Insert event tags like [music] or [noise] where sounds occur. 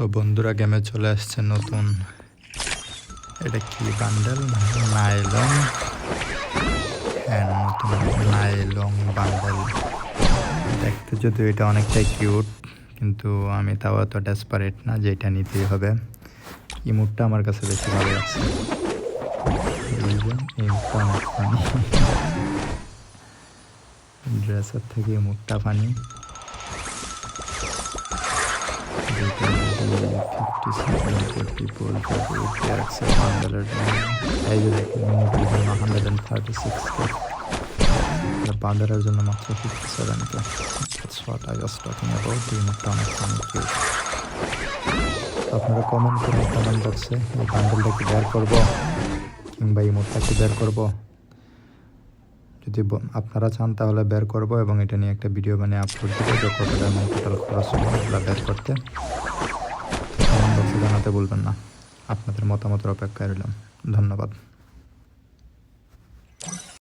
তো বন্ধুরা গেমে চলে আসছে নতুন। এটা কি বান্ডেল নাইলং হ্যাঁ নতুন নাইলং বান্ডেল দেখতে যদিও এটা অনেকটাই কিউট কিন্তু আমি তাও এত ডেসপারেট না যে এটা নিতেই হবে। ইমোটটা আমার কাছে বেশি ভালো লাগছে। ড্রেসের [laughs] থেকে ইমোটটা পানি people 100 and 136 আপনারা কমেন্ট করুন কমেন্ট বক্সে এই বান্ডেলটা কি বের করব কিংবা এই মুখটা কি বের করব যদি আপনারা চান তাহলে বের করব এবং এটা নিয়ে একটা ভিডিও বানিয়ে আপলোড দেবো যে টোটাল খরচ বের করতে জানাতে বলবেন না। আপনাদের মতামতের অপেক্ষায় রইলাম। ধন্যবাদ।